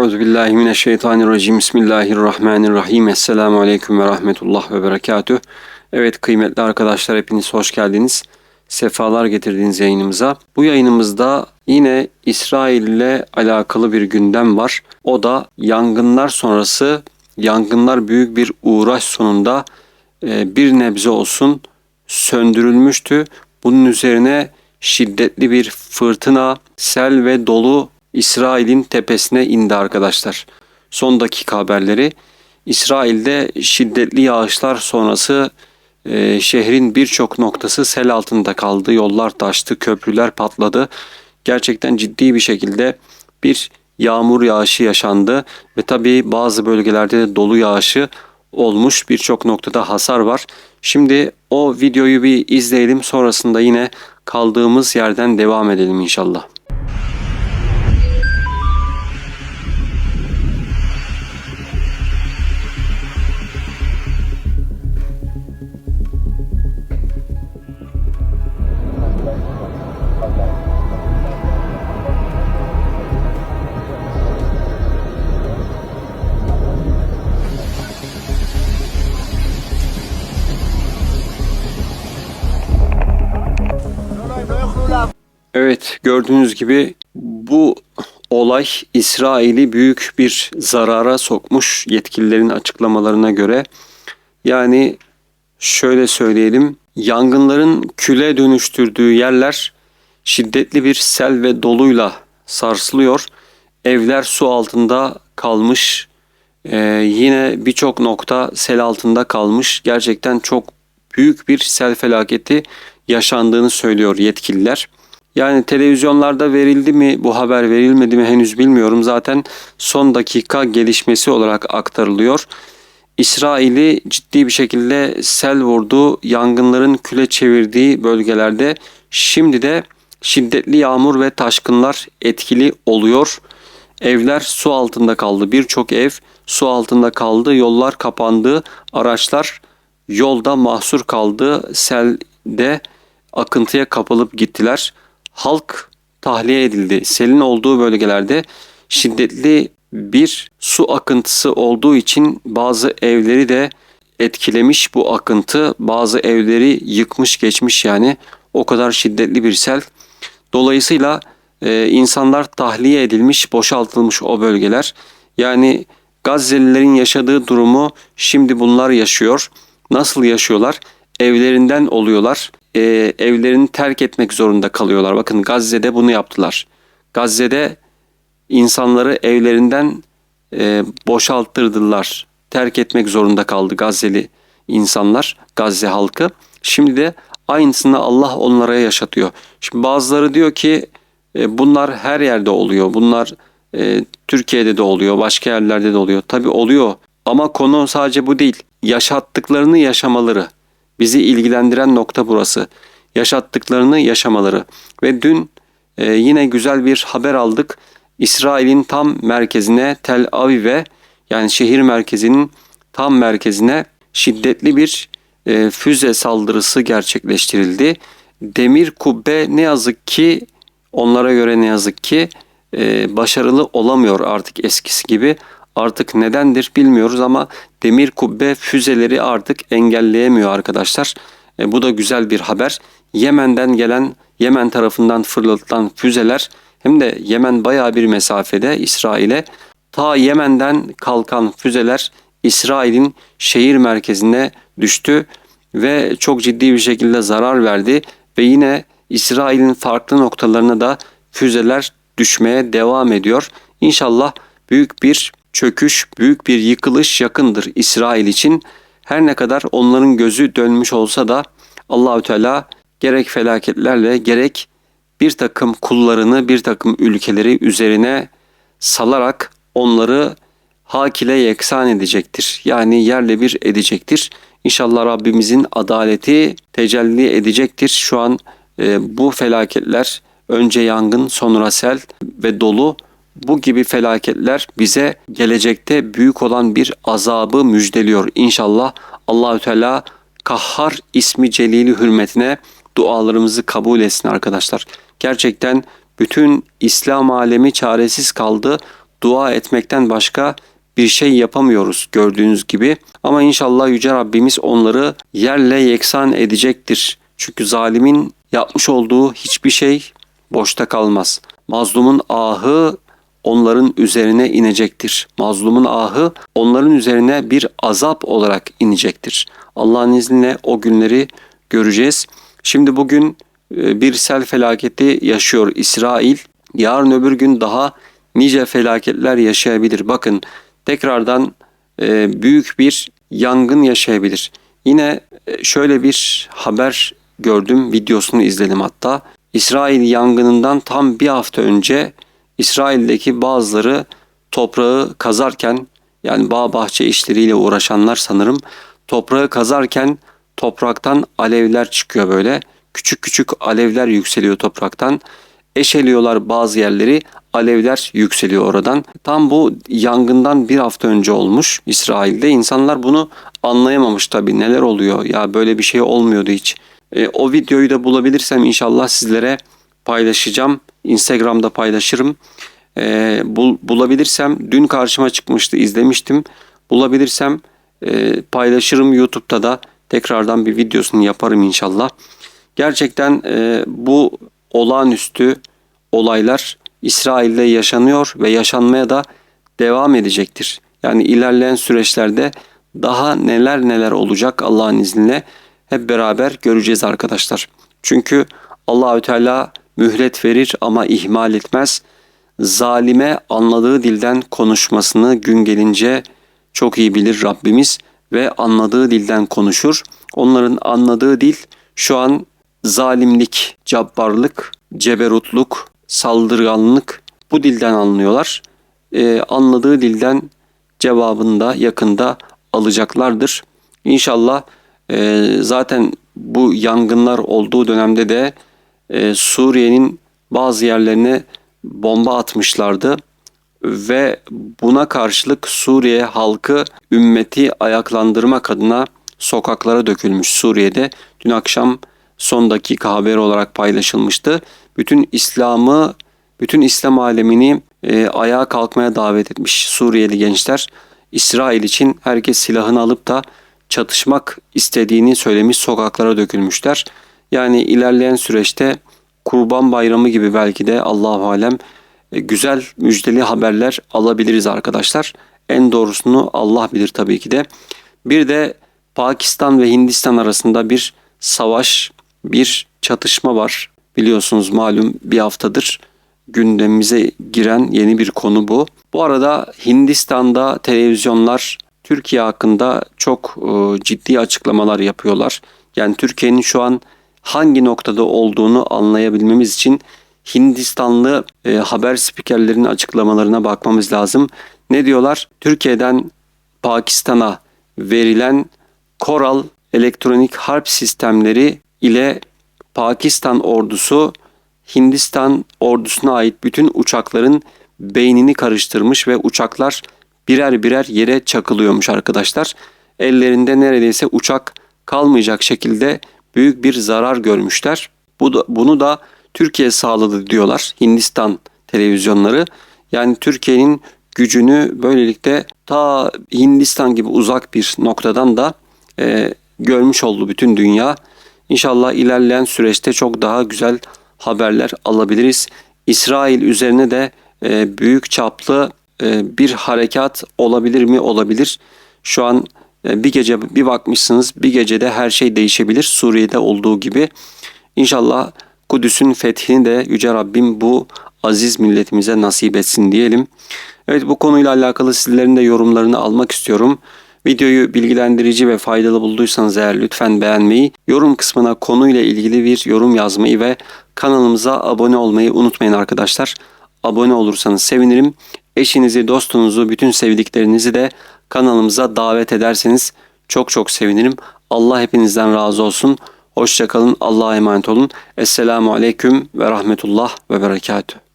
Euzu billahi mineşşeytanirracim. Bismillahirrahmanirrahim. Esselamu aleyküm ve rahmetullah ve berekatüh. Evet kıymetli arkadaşlar hepiniz hoş geldiniz. Sefalar getirdiniz yayınımıza. Bu yayınımızda yine İsrail ile alakalı bir gündem var. O da yangınlar sonrası yangınlar büyük bir uğraş sonunda e, bir nebze olsun söndürülmüştü. Bunun üzerine şiddetli bir fırtına, sel ve dolu İsrail'in tepesine indi arkadaşlar. Son dakika haberleri. İsrail'de şiddetli yağışlar sonrası e, şehrin birçok noktası sel altında kaldı. Yollar taştı, köprüler patladı. Gerçekten ciddi bir şekilde bir yağmur yağışı yaşandı ve tabii bazı bölgelerde de dolu yağışı olmuş. Birçok noktada hasar var. Şimdi o videoyu bir izleyelim. Sonrasında yine kaldığımız yerden devam edelim inşallah. Gördüğünüz gibi bu olay İsrail'i büyük bir zarara sokmuş yetkililerin açıklamalarına göre. Yani şöyle söyleyelim yangınların küle dönüştürdüğü yerler şiddetli bir sel ve doluyla sarsılıyor. Evler su altında kalmış. Ee, yine birçok nokta sel altında kalmış. Gerçekten çok büyük bir sel felaketi yaşandığını söylüyor yetkililer. Yani televizyonlarda verildi mi bu haber verilmedi mi henüz bilmiyorum. Zaten son dakika gelişmesi olarak aktarılıyor. İsrail'i ciddi bir şekilde sel vurdu. Yangınların küle çevirdiği bölgelerde şimdi de şiddetli yağmur ve taşkınlar etkili oluyor. Evler su altında kaldı. Birçok ev su altında kaldı. Yollar kapandı. Araçlar yolda mahsur kaldı. Selde akıntıya kapılıp gittiler. Halk tahliye edildi. Selin olduğu bölgelerde şiddetli bir su akıntısı olduğu için bazı evleri de etkilemiş bu akıntı. Bazı evleri yıkmış geçmiş yani o kadar şiddetli bir sel. Dolayısıyla e, insanlar tahliye edilmiş, boşaltılmış o bölgeler. Yani Gazze'lilerin yaşadığı durumu şimdi bunlar yaşıyor. Nasıl yaşıyorlar? Evlerinden oluyorlar. E, evlerini terk etmek zorunda kalıyorlar. Bakın Gazze'de bunu yaptılar. Gazze'de insanları evlerinden e, boşalttırdılar. Terk etmek zorunda kaldı Gazze'li insanlar, Gazze halkı. Şimdi de aynısını Allah onlara yaşatıyor. Şimdi bazıları diyor ki e, bunlar her yerde oluyor. Bunlar e, Türkiye'de de oluyor, başka yerlerde de oluyor. Tabi oluyor ama konu sadece bu değil. Yaşattıklarını yaşamaları. Bizi ilgilendiren nokta burası. Yaşattıklarını yaşamaları. Ve dün e, yine güzel bir haber aldık. İsrail'in tam merkezine Tel Aviv'e yani şehir merkezinin tam merkezine şiddetli bir e, füze saldırısı gerçekleştirildi. Demir kubbe ne yazık ki onlara göre ne yazık ki e, başarılı olamıyor artık eskisi gibi. Artık nedendir bilmiyoruz ama demir kubbe füzeleri artık engelleyemiyor arkadaşlar. E, bu da güzel bir haber. Yemen'den gelen Yemen tarafından fırlatılan füzeler hem de Yemen baya bir mesafede İsrail'e ta Yemen'den kalkan füzeler İsrail'in şehir merkezine düştü ve çok ciddi bir şekilde zarar verdi ve yine İsrail'in farklı noktalarına da füzeler düşmeye devam ediyor. İnşallah büyük bir çöküş, büyük bir yıkılış yakındır İsrail için. Her ne kadar onların gözü dönmüş olsa da Allahü Teala gerek felaketlerle gerek bir takım kullarını bir takım ülkeleri üzerine salarak onları hak ile yeksan edecektir. Yani yerle bir edecektir. İnşallah Rabbimizin adaleti tecelli edecektir. Şu an e, bu felaketler önce yangın sonra sel ve dolu bu gibi felaketler bize gelecekte büyük olan bir azabı müjdeliyor. İnşallah Allahü Teala Kahhar ismi celili hürmetine dualarımızı kabul etsin arkadaşlar. Gerçekten bütün İslam alemi çaresiz kaldı. dua etmekten başka bir şey yapamıyoruz gördüğünüz gibi. Ama inşallah Yüce Rabbimiz onları yerle yeksan edecektir. Çünkü zalimin yapmış olduğu hiçbir şey boşta kalmaz. Mazlumun ahı onların üzerine inecektir. Mazlumun ahı onların üzerine bir azap olarak inecektir. Allah'ın izniyle o günleri göreceğiz. Şimdi bugün e, bir sel felaketi yaşıyor İsrail. Yarın öbür gün daha nice felaketler yaşayabilir. Bakın tekrardan e, büyük bir yangın yaşayabilir. Yine e, şöyle bir haber gördüm, videosunu izledim hatta. İsrail yangınından tam bir hafta önce İsrail'deki bazıları toprağı kazarken yani bağ bahçe işleriyle uğraşanlar sanırım toprağı kazarken topraktan alevler çıkıyor böyle. Küçük küçük alevler yükseliyor topraktan. Eşeliyorlar bazı yerleri alevler yükseliyor oradan. Tam bu yangından bir hafta önce olmuş İsrail'de. İnsanlar bunu anlayamamış tabii neler oluyor ya böyle bir şey olmuyordu hiç. E, o videoyu da bulabilirsem inşallah sizlere paylaşacağım. Instagram'da paylaşırım. E, bul, bulabilirsem dün karşıma çıkmıştı izlemiştim. Bulabilirsem e, paylaşırım YouTube'da da tekrardan bir videosunu yaparım inşallah. Gerçekten e, bu olağanüstü olaylar İsrail'de yaşanıyor ve yaşanmaya da devam edecektir. Yani ilerleyen süreçlerde daha neler neler olacak Allah'ın izniyle hep beraber göreceğiz arkadaşlar. Çünkü Allahü Teala mühlet verir ama ihmal etmez. Zalime anladığı dilden konuşmasını gün gelince çok iyi bilir Rabbimiz ve anladığı dilden konuşur. Onların anladığı dil şu an zalimlik, cabbarlık, ceberutluk, saldırganlık bu dilden anlıyorlar. Ee, anladığı dilden cevabını da yakında alacaklardır. İnşallah e, zaten bu yangınlar olduğu dönemde de e, Suriye'nin bazı yerlerine bomba atmışlardı ve buna karşılık Suriye halkı ümmeti ayaklandırmak adına sokaklara dökülmüş Suriye'de. Dün akşam son dakika haber olarak paylaşılmıştı. Bütün İslam'ı, bütün İslam alemini e, ayağa kalkmaya davet etmiş Suriyeli gençler. İsrail için herkes silahını alıp da çatışmak istediğini söylemiş sokaklara dökülmüşler. Yani ilerleyen süreçte Kurban Bayramı gibi belki de Allahu alem e, güzel müjdeli haberler alabiliriz arkadaşlar. En doğrusunu Allah bilir tabii ki de. Bir de Pakistan ve Hindistan arasında bir savaş, bir çatışma var. Biliyorsunuz malum bir haftadır gündemimize giren yeni bir konu bu. Bu arada Hindistan'da televizyonlar Türkiye hakkında çok e, ciddi açıklamalar yapıyorlar. Yani Türkiye'nin şu an hangi noktada olduğunu anlayabilmemiz için Hindistanlı e, haber spikerlerinin açıklamalarına bakmamız lazım. Ne diyorlar? Türkiye'den Pakistan'a verilen Koral elektronik harp sistemleri ile Pakistan ordusu Hindistan ordusuna ait bütün uçakların beynini karıştırmış ve uçaklar birer birer yere çakılıyormuş arkadaşlar. Ellerinde neredeyse uçak kalmayacak şekilde büyük bir zarar görmüşler. Bu da, bunu da Türkiye sağladı diyorlar Hindistan televizyonları. Yani Türkiye'nin gücünü böylelikle ta Hindistan gibi uzak bir noktadan da e, görmüş oldu bütün dünya. İnşallah ilerleyen süreçte çok daha güzel haberler alabiliriz. İsrail üzerine de e, büyük çaplı e, bir harekat olabilir mi? Olabilir. Şu an bir gece bir bakmışsınız bir gecede her şey değişebilir. Suriye'de olduğu gibi. İnşallah Kudüs'ün fethini de Yüce Rabbim bu aziz milletimize nasip etsin diyelim. Evet bu konuyla alakalı sizlerin de yorumlarını almak istiyorum. Videoyu bilgilendirici ve faydalı bulduysanız eğer lütfen beğenmeyi, yorum kısmına konuyla ilgili bir yorum yazmayı ve kanalımıza abone olmayı unutmayın arkadaşlar. Abone olursanız sevinirim. Eşinizi, dostunuzu, bütün sevdiklerinizi de kanalımıza davet ederseniz çok çok sevinirim. Allah hepinizden razı olsun. Hoşçakalın. Allah'a emanet olun. Esselamu Aleyküm ve Rahmetullah ve Berekatüh.